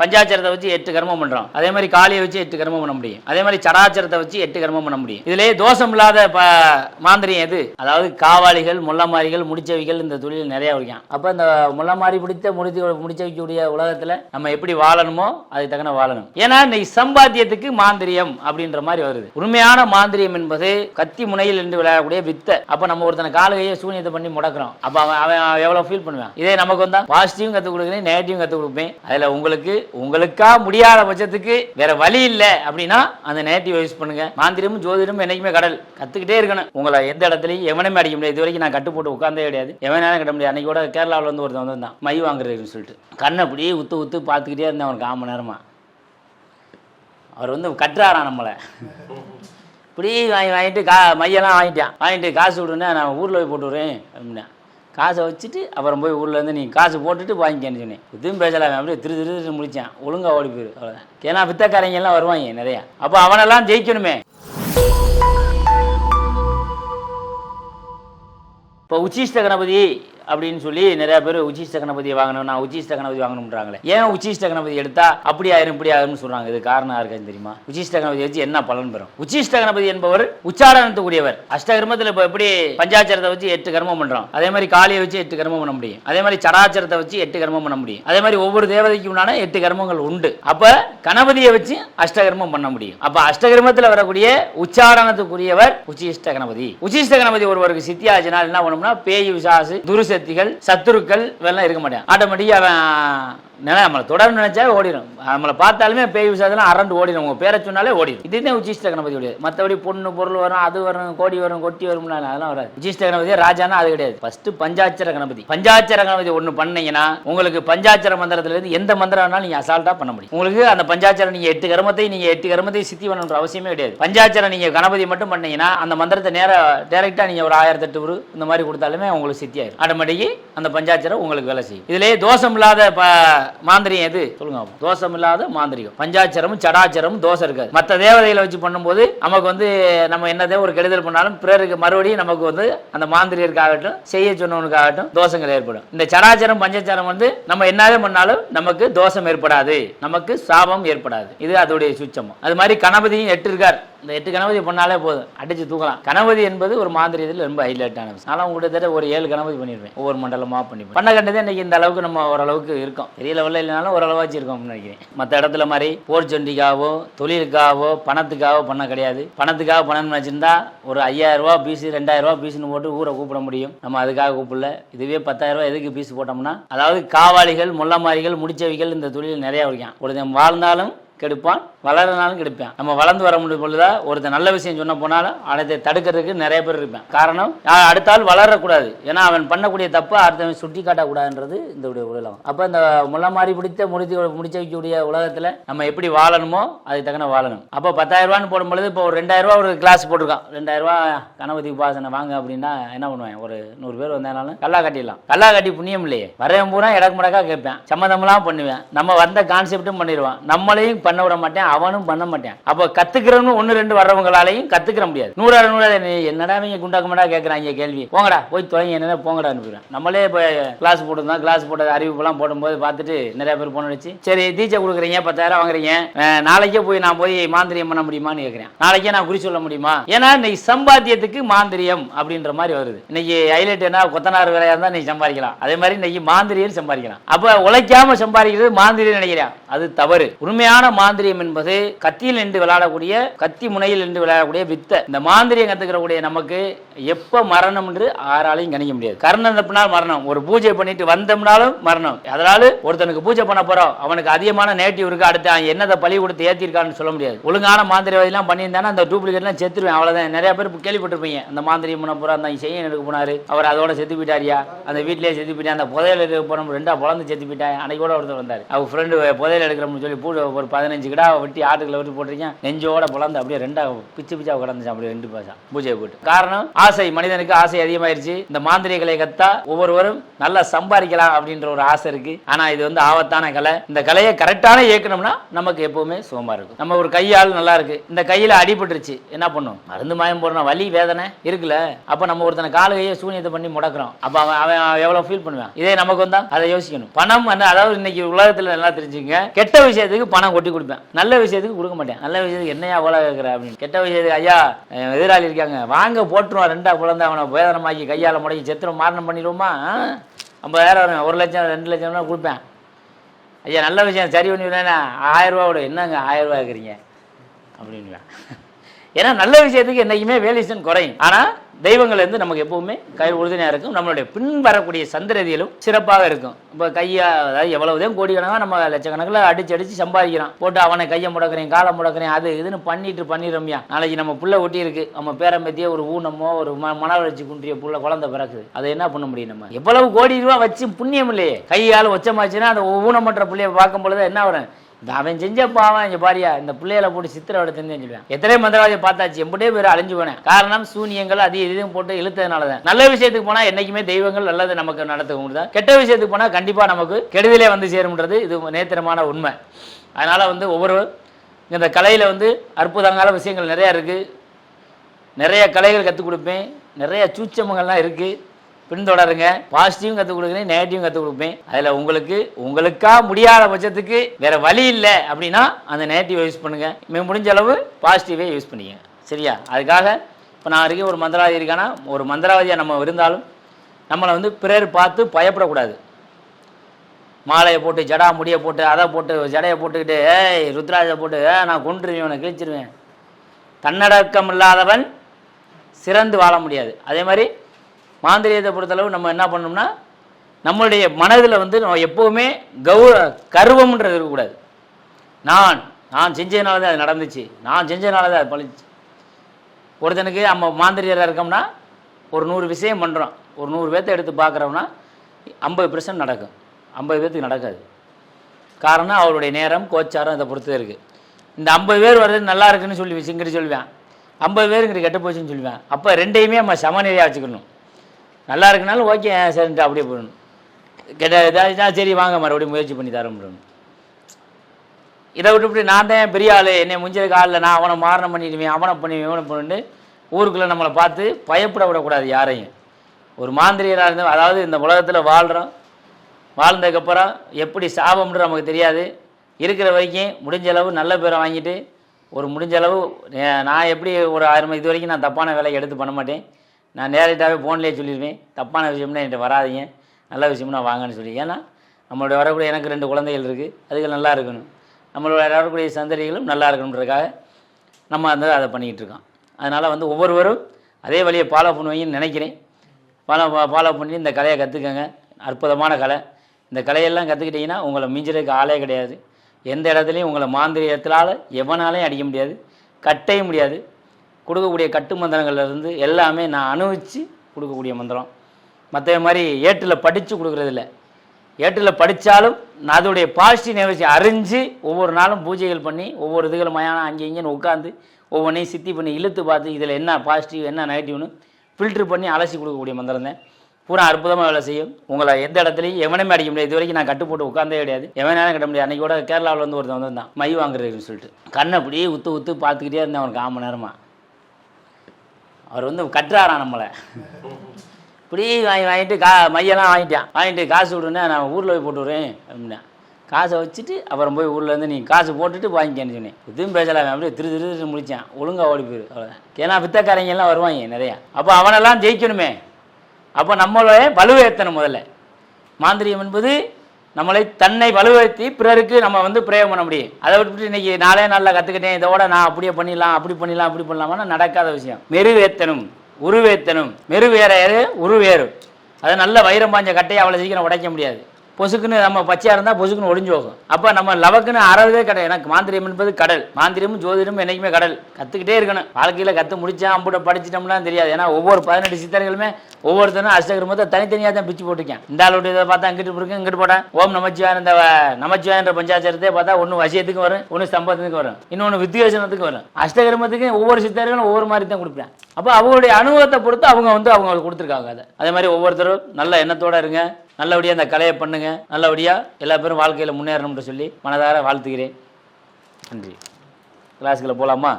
பஞ்சாச்சரத்தை வச்சு எட்டு கர்மம் பண்ணுறோம் அதே மாதிரி காளியை வச்சு எட்டு கர்மம் பண்ண முடியும். அதே மாதிரி சடாச்சரத்தை வச்சு எட்டு கர்மம் பண்ண முடியும். இதுலேயே தோஷம் இல்லாத ப மாந்திரியம் எது? அதாவது காவாளிகள் முள்ளமாரிகள் முடிச்சவிகள் இந்த தொழில் நிறைய வைக்கும் அப்போ இந்த முள்ளமாரி பிடித்த முடித்து முடிச்ச வைக்கக்கூடிய நம்ம எப்படி வாழணுமோ அதுக்கு தக்கன வாழணும். ஏன்னா இன்னைக்கு சம்பாத்தியத்துக்கு மாந்திரியம் அப்படின்ற மாதிரி வருது. உண்மையான மாந்திரியம் என்பது கத்தி முனையில் என்று விளையாடக்கூடிய வித்தை. அப்போ நம்ம ஒருத்தனை காலகையை சூன்யத்தை சூனியத்தை பண்ணி முடக்கிறோம். அப்போ அவன் அவன் எவ்வளோ ஃபீல் பண்ணுவான்? இதே நமக்கு வந்தால் பாசிட்டிவும் கற்றுக் கொடுக்குறேன் நெகட்டிவும் கற்றுக் கொடுப்பேன். அதில் உங்களுக்கு உங்களுக்கா முடியாத பட்சத்துக்கு வேற வழி இல்லை அப்படின்னா அந்த நேட்டிவ் யூஸ் பண்ணுங்க. மாந்திரமும் ஜோதிடமும் என்னைக்குமே கடல். கத்துக்கிட்டே இருக்கணும். உங்களை எந்த இடத்துலயும் எவனையுமே அடிக்க முடியாது. இது வரைக்கும் நான் கட்டு போட்டு உட்காந்தே கிடையாது. எவனாலும் கட்ட முடியாது. அன்னைக்கு கூட கேரளாவில் வந்து ஒருத்தன் வந்திருந்தான். மை வாங்குறதுன்னு சொல்லிட்டு. கண்ணை அப்படியே உத்து உத்து பார்த்துக்கிட்டே இருந்தேன் அவனுக்கு ஆம நேரமா. அவர் வந்து கட்டுறாராம் நம்மளை. இப்படி வாங்கி வாங்கிட்டு கா மையெல்லாம் வாங்கிட்டான். வாங்கிட்டு காசு விடுனே நான் ஊரில் போய் போட்டு விடுறேன் அப்படின்னா. காசை வச்சுட்டு அப்புறம் போய் ஊர்லேருந்து நீ காசு போட்டுட்டு வாங்கிக்கன்னு சொன்னேன். இதுவும் பேசலாம் அப்படியே திரு திரு திரு ஒழுங்காக ஓடி போயிரு அவ்வளோதான் ஏன்னா வித்தக்காரங்க எல்லாம் வருவாங்க நிறையா. அப்போ அவனெல்லாம் ஜெயிக்கணுமே. இப்போ உச்சிஷ்ட கணபதி அப்படின்னு சொல்லி நிறைய பேர் உச்சிஷ்ட கணபதியை வாங்கணும் நான் உச்சிஷ்ட கணபதி வாங்கணும்ன்றாங்களே. ஏன் உச்சிஷ்ட கணபதி எடுத்தா அப்படி ஆயிரும் இப்படி ஆகும்னு சொல்றாங்க. இது காரணம் யாருக்குன்னு தெரியுமா? உச்சிஷ்ட கணபதி வச்சு என்ன பலன் பெறும்? உச்சிஷ்ட கணபதி என்பவர் உச்சாரணத்துக்குரியவர். அஷ்டகர்மத்தில் இப்போ எப்படி பஞ்சாச்சரத்தை வச்சு எட்டு கர்மம் பண்றோம்? அதே மாதிரி காளியை வச்சு எட்டு கர்மம் பண்ண முடியும். அதே மாதிரி சடாச்சரத்தை வச்சு எட்டு கர்மம் பண்ண முடியும். அதே மாதிரி ஒவ்வொரு தேவதைக்கு உண்டான எட்டு கர்மங்கள் உண்டு. அப்ப கணபதியை வச்சு அஷ்டகர்மம் பண்ண முடியும். அப்ப அஷ்டகர்மத்தில் வரக்கூடிய உச்சாரணத்துக்குரியவர் உச்சிஷ்ட கணபதி. உச்சிஷ்ட கணபதி ஒருவருக்கு சித்தியாச்சினால் என்ன பண்ணும்னா பேய் விசாசு சக்திகள் சத்துருக்கள் இவெல்லாம் இருக்க மாட்டான் ஆட்டோமேட்டிக்காக அவன் ஏன்னா நம்மளை தொடர்ந்து நினைச்சா ஓடிடும் நம்மளை பார்த்தாலுமே பேய் விசாதெல்லாம் அரண்டு ஓடிடும் உங்க பேரை சொன்னாலே ஓடிடும் இதுதான் உச்சிஷ்ட கணபதி மற்றபடி பொண்ணு பொருள் வரும் அது வரும் கோடி வரும் கொட்டி வரும்னா அதெல்லாம் வராது. உச்சிஷ்ட கணபதி ராஜானா அது கிடையாது. ஃபர்ஸ்ட் பஞ்சாட்சர கணபதி. பஞ்சாட்சர கணபதி ஒன்று பண்ணீங்கன்னா உங்களுக்கு பஞ்சாட்சர மந்திரத்துல இருந்து எந்த மந்திரம் வேணாலும் நீங்க அசால்ட்டா பண்ண முடியும். உங்களுக்கு அந்த பஞ்சாட்சரம் நீங்க எட்டு கர்மத்தை நீங்க எட்டு கர்மத்தை சித்தி பண்ணணுன்ற அவசியமே கிடையாது. பஞ்சாட்சரம் நீங்க கணபதி மட்டும் பண்ணீங்கன்னா அந்த மந்திரத்தை நேர டைரக்டா நீங்க ஒரு ஆயிரத்தி எட்டு ஒரு இந்த மாதிரி கொடுத்தாலுமே உங்களுக்கு சித்தி ஆயிடும் ஆட்டோமேட்டிக்கு அந்த பஞ்சாட்சரம் உங்களுக்கு வேலை செய்யும். இதுலயே தோஷம் இல்லாத ப- மாந்திரியம் எது? சொல்லுங்க தோஷம் இல்லாத மாந்திரியம் பஞ்சாட்சரமும் சடாச்சரமும் தோஷம் இருக்காது. மற்ற தேவதைகளை வச்சு பண்ணும்போது நமக்கு வந்து நம்ம என்னதே ஒரு கெடுதல் பண்ணாலும் பிறருக்கு மறுபடியும் நமக்கு வந்து அந்த மாந்திரியருக்காகட்டும் செய்ய சொன்னவனுக்காகட்டும் தோஷங்கள் ஏற்படும். இந்த சடாச்சரம் பஞ்சாச்சாரம் வந்து நம்ம என்னதே பண்ணாலும் நமக்கு தோஷம் ஏற்படாது. நமக்கு சாபம் ஏற்படாது. இது அதோடைய சுச்சம் அது மாதிரி கணபதியும் எட்டு இருக்கார். இந்த எட்டு கணபதி பண்ணாலே போதும். அடிச்சு தூக்கலாம். கணபதி என்பது ஒரு மாந்திரியத்தில் ரொம்ப ஹைலைட் ஆனது. நான் உங்கள்கிட்ட ஒரு ஏழு கணபதி பண்ணிடுவேன் ஒவ்வொரு மண்டலமாக பண்ணி. பண்ண கண்டதே இன்னைக்கு இந்த அளவுக்கு நம்ம ஓரளவுக்கு இருக்கும். பெரிய லெவலில் இல்லைனாலும் ஓரளவாச்சு இருக்கோம் நினைக்கிறேன். மற்ற இடத்துல மாதிரி போர் சண்டிக்காவோ தொழிலுக்காகவோ பணத்துக்காகவோ பண்ண கிடையாது. பணத்துக்காக பண்ணணும்னு வச்சிருந்தா ஒரு ஐயாயிரம் ரூபா பீஸ் ரெண்டாயிரம் ரூபா பீஸ்னு போட்டு ஊரை கூப்பிட முடியும். நம்ம அதுக்காக கூப்பிடல. இதுவே பத்தாயிரம் ரூபாய் எதுக்கு பீஸ் போட்டோம்னா அதாவது காவாளிகள் முள்ளமாரிகள் முடிச்சவிகள் இந்த தொழில் நிறைய வைக்கும் ஒருத்தன் வாழ்ந்தாலும் கெடுப்பான். வளரனாலும் கெடுப்பான். நம்ம வளர்ந்து வர முடியும் பொழுதா ஒருத்தன் நல்ல விஷயம் சொன்ன போனாலும் அதை தடுக்கிறதுக்கு நிறைய பேர் இருப்பேன். காரணம் அடுத்தால் அடுத்த ஆள் வளரக்கூடாது. ஏன்னா அவன் பண்ணக்கூடிய தப்பு அடுத்தவன் சுட்டி காட்டக்கூடாதுன்றது இந்த உடைய உலகம். அப்போ இந்த முள்ள மாறி பிடித்த முடித்து முடிச்ச வைக்கக்கூடிய உலகத்தில் நம்ம எப்படி வாழணுமோ அதுக்கு தக்கன வாழணும். அப்போ பத்தாயிரம் ரூபான்னு போடும் பொழுது இப்போ ஒரு ரெண்டாயிரம் ரூபா ஒரு கிளாஸ் போட்டிருக்கான். ரெண்டாயிரம் ரூபா கணபதி உபாசனை வாங்க அப்படின்னா என்ன பண்ணுவேன்? ஒரு நூறு பேர் வந்தாலும் கல்லா கட்டிடலாம். கல்லா கட்டி புண்ணியம் இல்லையே. வரேன் பூரா இடக்கு முடக்கா கேட்பேன். சம்மந்தமெல்லாம் பண்ணுவேன். நம்ம வந்த கான்செப்டும் பண்ணிடுவான். நம்மளையும் பண்ண விட மாட்டேன் அவனும் பண்ண மாட்டேன். அப்போ கத்துக்கிறவங்க ஒன்று ரெண்டு வர்றவங்களாலையும் கத்துக்கிற முடியாது. நூறாறு நூறாறு என்னடா இவங்க குண்டாக்க மாட்டா கேட்குறாங்க கேள்வி. போங்கடா போய் தொலைங்க என்ன போங்கடா அனுப்பிடுவேன் நம்மளே இப்போ கிளாஸ் போட்டிருந்தோம் கிளாஸ் போட்ட அறிவிப்புலாம் போடும்போது பார்த்துட்டு நிறைய பேர் போன வச்சு சரி டீச்சர் கொடுக்குறீங்க பத்தாயிரம் வாங்குறீங்க. நாளைக்கே போய் நான் போய் மாந்திரியம் பண்ண முடியுமான்னு கேட்குறேன் நாளைக்கே நான் குறி சொல்ல முடியுமா? ஏன்னா இன்னைக்கு சம்பாத்தியத்துக்கு மாந்திரியம் அப்படின்ற மாதிரி வருது. இன்னைக்கு ஹைலைட் என்ன? கொத்தனார் வேலையா இருந்தால் நீ சம்பாதிக்கலாம். அதே மாதிரி இன்னைக்கு மாந்திரியர் சம்பாதிக்கலாம். அப்போ உழைக்காம சம்பாதிக்கிறது மாந்திரியம் நினைக்கிறேன் அது தவறு. உண்மையான மாந்திரியம் என்பது கத்தியில் நின்று விளையாடக்கூடிய கத்தி முனையில் நின்று விளையாடக்கூடிய வித்தை. இந்த மாந்திரியம் கத்துக்கிறக்கூடிய நமக்கு எப்ப மரணம் என்று யாராலையும் கணிக்க முடியாது. கர்ணம் தப்பினால் மரணம். ஒரு பூஜை பண்ணிட்டு வந்தோம்னாலும் மரணம். அதனால ஒருத்தனுக்கு பூஜை பண்ண போறோம். அவனுக்கு அதிகமான நேட்டிவ் இருக்கு. அடுத்து அவன் என்னதை பழி கொடுத்து ஏத்திருக்கான்னு சொல்ல முடியாது. ஒழுங்கான மாந்திரியவாதிலாம் பண்ணியிருந்தானே அந்த டூப்ளிகேட்லாம் செத்துருவேன். அவ்வளவுதான். நிறைய பேர் கேள்விப்பட்டிருப்பீங்க. அந்த மாந்திரியம் பண்ண போறா அந்த செய்ய எடுக்க போனாரு. அவர் அதோட செத்து போயிட்டாரியா? அந்த வீட்லயே செத்து போயிட்டா அந்த புதையல் எடுக்க போனோம் ரெண்டா பொழந்து செத்து போயிட்டா அன்னைக்கு கூட ஒருத்தர் வந்தார். அவர் ஃப்ரெண்டு புதையல் எடுக்கிறோம்னு சொல்லி பூ ஒரு பதினஞ்சு பதினஞ்சு கிடாவை வெட்டி ஆட்டுக்களை வெட்டி போட்டிருக்கேன். நெஞ்சோட பிளந்து அப்படியே ரெண்டா பிச்சு பிச்சா கிடந்துச்சு அப்படியே ரெண்டு பாசா பூஜை போட்டு. காரணம் ஆசை. மனிதனுக்கு ஆசை அதிகமாயிருச்சு. இந்த மாந்திரிக கலை கத்தா ஒவ்வொருவரும் நல்லா சம்பாதிக்கலாம் அப்படின்ற ஒரு ஆசை இருக்கு. ஆனா இது வந்து ஆபத்தான கலை. இந்த கலையை கரெக்டான இயக்கணும்னா நமக்கு எப்பவுமே சுகமா இருக்கும். நம்ம ஒரு கையால் நல்லா இருக்கு. இந்த கையில அடிபட்டுருச்சு. என்ன பண்ணும்? மருந்து மாயம் போடுறோம் வலி வேதனை இருக்குல்ல. அப்ப நம்ம ஒருத்தனை கால கையை சூனியத்தை பண்ணி முடக்கிறோம். அப்ப அவன் அவன் எவ்வளவு ஃபீல் பண்ணுவான்? இதே நமக்கு வந்தா அதை யோசிக்கணும். பணம் அதாவது இன்னைக்கு உலகத்துல நல்லா தெரிஞ்சுங்க கெட்ட விஷயத்துக்கு பணம் கொட்டி கொடுப்பேன். நல்ல விஷயத்துக்கு கொடுக்க மாட்டேன். நல்ல விஷயத்துக்கு என்னையா போல கேட்குற அப்படின்னு. கெட்ட விஷயத்துக்கு ஐயா எதிராளி இருக்காங்க. வாங்க போட்டுருவான் ரெண்டா குழந்தை அவனை வேதனமாக்கி கையால் முடக்கி செத்துரும் மாரணம் பண்ணிடுவோமா? ஐம்பதாயிரம் வரும். ஒரு லட்சம் ரெண்டு லட்சம்லாம் கொடுப்பேன். ஐயா நல்ல விஷயம். சரி பண்ணிவிடுவேன் ஆயிரம் ரூபா விட. என்னங்க ஆயிரம் ரூபா இருக்கிறீங்க அப்படின்னுவேன். ஏன்னா நல்ல விஷயத்துக்கு என்றைக்குமே வேலிசன் குறையும். ஆனால் தெய்வங்கள் வந்து நமக்கு எப்பவுமே கை உறுதுணையாக இருக்கும். நம்மளுடைய பின் வரக்கூடிய சிறப்பாக இருக்கும். இப்போ கையா அதாவது எவ்வளவுதான் கோடிக்கணக்காக நம்ம லட்சக்கணக்கில் அடிச்சு அடிச்சு சம்பாதிக்கிறான் போட்டு அவனை கையை முடக்கிறேன் காலை முடக்கிறேன் அது இதுன்னு பண்ணிட்டு பண்ணிடுறோம்யா. நாளைக்கு நம்ம புள்ள ஒட்டி இருக்கு. நம்ம பேரம்பத்தியே ஒரு ஊனமோ ஒரு ம மன வளர்ச்சி குன்றிய புள்ள குழந்தை பிறக்குது. அதை என்ன பண்ண முடியும் நம்ம? எவ்வளவு கோடி ரூபா வச்சு புண்ணியம் இல்லையே. கையால் ஒச்சமாச்சுன்னா அந்த ஊனமற்ற பிள்ளைய பார்க்கும் பொழுது என்ன வரும்? இந்த அவன் செஞ்ச பாவம் இங்க பாரியா இந்த பிள்ளைகளை போட்டு சித்திரவடை தெரிஞ்சு செஞ்சுருவேன் எத்தனை மந்திரவாதியை பார்த்தாச்சு எப்படியே பேர் அழிஞ்சு போனேன். காரணம் சூனியங்கள் அது இதையும் போட்டு இழுத்ததுனால தான் நல்ல விஷயத்துக்கு போனா என்னைக்குமே தெய்வங்கள் நல்லது நமக்கு நடத்த முடியாது கெட்ட விஷயத்துக்கு போனா கண்டிப்பா நமக்கு கெடுதலே வந்து சேரும்ன்றது இது நேத்திரமான உண்மை. அதனால வந்து ஒவ்வொரு இந்த கலையில வந்து அற்புதங்கால விஷயங்கள் நிறைய இருக்கு. நிறைய கலைகள் கற்றுக் கொடுப்பேன். நிறைய சூச்சமங்கள்லாம் இருக்குது பின்தொடருங்க. பாசிட்டிவும் கற்றுக் கொடுக்குறேன் நெகட்டிவும் கற்றுக் கொடுப்பேன். அதில் உங்களுக்கு உங்களுக்கா முடியாத பட்சத்துக்கு வேற வழி இல்லை அப்படின்னா அந்த நெகட்டிவ் யூஸ் பண்ணுங்க. மிக முடிஞ்ச அளவு பாசிட்டிவே யூஸ் பண்ணிக்கங்க சரியா? அதுக்காக இப்போ நான் இருக்கேன் ஒரு மந்திராவதி இருக்கானா? ஒரு மந்திராவதியாக நம்ம இருந்தாலும் நம்மளை வந்து பிறர் பார்த்து பயப்படக்கூடாது. மாலையை போட்டு ஜடா முடியை போட்டு அதை போட்டு ஜடையை போட்டுக்கிட்டு ஏய் ருத்ராஜை போட்டு ஏ நான் கொண்டுருவேன் இவனை கிழிச்சிருவேன். தன்னடக்கம் இல்லாதவன் சிறந்து வாழ முடியாது. அதே மாதிரி மாந்திரியத்தை பொறுத்தளவு நம்ம என்ன பண்ணோம்னா நம்மளுடைய மனதில் வந்து நம்ம எப்போவுமே கௌர கர்வம்ன்றது இருக்கக்கூடாது. நான் நான் செஞ்சதுனால தான் அது நடந்துச்சு. நான் செஞ்சதுனால தான் அது பழிச்சு ஒருத்தனுக்கு நம்ம மாந்திரியராக இருக்கோம்னா ஒரு நூறு விஷயம் பண்ணுறோம் ஒரு நூறு பேர்த்த எடுத்து பார்க்குறோம்னா ஐம்பது பெர்சன்ட் நடக்கும். ஐம்பது பேர்த்துக்கு நடக்காது. காரணம் அவருடைய நேரம் கோச்சாரம் இதை பொறுத்து இருக்குது இந்த ஐம்பது பேர் வர்றது நல்லா இருக்குன்னு சொல்லி சிங்கிட்டு சொல்லுவேன். ஐம்பது பேருங்கிட்ட கெட்டு போச்சுன்னு சொல்லுவேன். அப்போ ரெண்டையுமே நம்ம சமநிலையாக வச்சுக்கணும். நல்லா இருக்குனாலும் ஓகே சரின்ட்டு அப்படியே போடணும் கெட்ட இதாச்சுன்னா சரி வாங்க மறுபடியும் முயற்சி பண்ணி தர முடியும் இதை இப்படி நான் தான் பெரிய ஆள். என்னை முஞ்சதுக்கு ஆளில் நான் அவனை மாரணம் பண்ணிடுவேன் அவனை பண்ணுவேன் இவனை பண்ணிட்டு ஊருக்குள்ளே நம்மளை பார்த்து பயப்பட விடக்கூடாது யாரையும். ஒரு மாந்திரியராக இருந்து அதாவது இந்த உலகத்தில் வாழ்கிறோம் வாழ்ந்ததுக்கப்புறம் எப்படி சாபம்ன்ற நமக்கு தெரியாது. இருக்கிற வரைக்கும் முடிஞ்ச அளவு நல்ல பேரை வாங்கிட்டு ஒரு முடிஞ்ச அளவு நான் எப்படி ஒரு ஆயிரம் இது வரைக்கும் நான் தப்பான வேலையை எடுத்து பண்ண மாட்டேன். நான் நேரடியாகவே ஃபோன்லேயே சொல்லிடுவேன். தப்பான விஷயம்னா என்கிட்ட வராதீங்க. நல்ல விஷயம்னா வாங்கன்னு சொல்லி. ஏன்னா நம்மளுடைய வரக்கூடிய எனக்கு ரெண்டு குழந்தைகள் இருக்குது அதுகள் நல்லா இருக்கணும். நம்மளோட வரக்கூடிய சந்ததிகளும் நல்லா இருக்கணுன்றதுக்காக நம்ம அந்த அதை பண்ணிக்கிட்டு இருக்கோம். அதனால் வந்து ஒவ்வொருவரும் அதே வழியை ஃபாலோ பண்ணுவீங்கன்னு நினைக்கிறேன். ஃபாலோ ஃபாலோ பண்ணி இந்த கலையை கற்றுக்கங்க அற்புதமான கலை. இந்த கலையெல்லாம் கற்றுக்கிட்டிங்கன்னா உங்களை மிஞ்சிறதுக்கு ஆளே கிடையாது. எந்த இடத்துலையும் உங்களை மாந்திரியத்தினால் எவனாலையும் அடிக்க முடியாது. கட்டையும் முடியாது. கொடுக்கக்கூடிய கட்டு மந்திரங்கள்லேருந்து எல்லாமே நான் அனுபவித்து கொடுக்கக்கூடிய மந்திரம். மற்ற மாதிரி ஏட்டில் படித்து கொடுக்குறதில்ல. ஏட்டில் படித்தாலும் நான் அதோடைய பாசிட்டிவ் நிகழ்ச்சி அறிஞ்சு ஒவ்வொரு நாளும் பூஜைகள் பண்ணி ஒவ்வொரு இதுகளும் மயானம் அங்கே இங்கேன்னு உட்காந்து ஒவ்வொன்றையும் சித்தி பண்ணி இழுத்து பார்த்து இதில் என்ன பாசிட்டிவ் என்ன நெகட்டிவ்னு ஃபில்ட்ரு பண்ணி அலசி கொடுக்கக்கூடிய மந்திரம் தான். பூரா அற்புதமாக வேலை செய்யும். உங்களை எந்த இடத்துலையும் எவனையுமே அடிக்க முடியாது. இது வரைக்கும் நான் கட்டு போட்டு உட்காந்தே கிடையாது. எவனாலும் கட்ட முடியாது. அன்றைக்கி கூட கேரளாவில் வந்து ஒருத்தன் வந்திருந்தான். மை வாங்குறதுன்னு சொல்லிட்டு. கண்ணை அப்படியே உத்து உத்து பார்த்துக்கிட்டே இருந்தேன் அவனுக்கு ஆம நேரமாக அவர் வந்து கட்டுறாரா நம்மளை. இப்படி வாங்கி வாங்கிட்டு கா மையெல்லாம் வாங்கிட்டான். வாங்கிட்டு காசு விடுனே நான் ஊரில் போய் போட்டு விடுறேன் அப்படின்னா. காசை வச்சுட்டு அப்புறம் போய் ஊர்லேருந்து நீங்கள் நீ காசு போட்டுட்டு வாங்கிக்கன்னு சொன்னேன். இதுவும் பேசலாமே அப்படியே திரு திரு திரு முடிச்சான் ஒழுங்காக ஓடி போயிரு அவ்வளோதான் ஏன்னா வித்தக்காரங்கெல்லாம் வருவாங்க நிறையா. அப்போ அவனெல்லாம் ஜெயிக்கணுமே. அப்போ நம்மளோட பழுவை ஏற்றணும் முதல்ல. மாந்திரியம் என்பது நம்மளை தன்னை வலுவேற்றி பிறருக்கு நம்ம வந்து பிரயோகம் பண்ண முடியும். அதை விட்டுட்டு இன்னைக்கு நாளே நாளில் கற்றுக்கிட்டேன் இதோட நான் அப்படியே பண்ணிடலாம் அப்படி பண்ணிடலாம் அப்படி பண்ணலாமா நடக்காத விஷயம். மெருவேத்தனும் உருவேத்தனும். மெருவேற உருவேறு. அதை அது நல்ல வைரம் பாஞ்ச கட்டையை அவ்வளோ சீக்கிரம் உடைக்க முடியாது. பொசுக்குன்னு நம்ம பச்சையாக இருந்தால் பொசுக்குன்னு ஒளிஞ்சு போகும். அப்போ நம்ம லவக்குன்னு அறவே கிடையாது. எனக்கு மாந்திரியம் என்பது கடல். மாந்திரியமும் ஜோதிடமும் என்றைக்குமே கடல். கற்றுக்கிட்டே இருக்கணும். வாழ்க்கையில் கற்று முடிச்சா அம்புட படிச்சிட்டோம்னா தெரியாது. ஏன்னா ஒவ்வொரு பதினெட்டு சித்தர்களுமே ஒவ்வொருத்தரும் அஷ்டகிரமத்தை தனித்தனியாக தான் பிச்சு போட்டிருக்கேன். இந்த ஆளுடைய இதை பார்த்தா இங்கிட்டு இருக்கு இங்கிட்டு போட்டேன் ஓம் நமச்சிவாயன் இந்த வ- நமச்சிவாயன்ற பார்த்தா ஒன்று வசியத்துக்கு வரும் ஒன்று சம்பவத்துக்கும் வரும் இன்னொன்று வித்தியோசனத்துக்கு வரும். அஷ்டகிரமத்துக்கு ஒவ்வொரு சித்தர்களும் ஒவ்வொரு மாதிரி தான் கொடுப்பேன். அப்போ அவங்களுடைய அனுபவத்தை பொறுத்து அவங்க வந்து அவங்க கொடுத்துருக்காங்க அதை. அதே மாதிரி ஒவ்வொருத்தரும் நல்ல எண்ணத்தோடு இருங்க. நல்லபடியாக அந்த கலையை பண்ணுங்கள் நல்லபடியாக எல்லா பேரும் வாழ்க்கையில் முன்னேறணும்னு சொல்லி மனதார வாழ்த்துக்கிறேன் நன்றி. கிளாஸுக்குள்ளே போகலாமா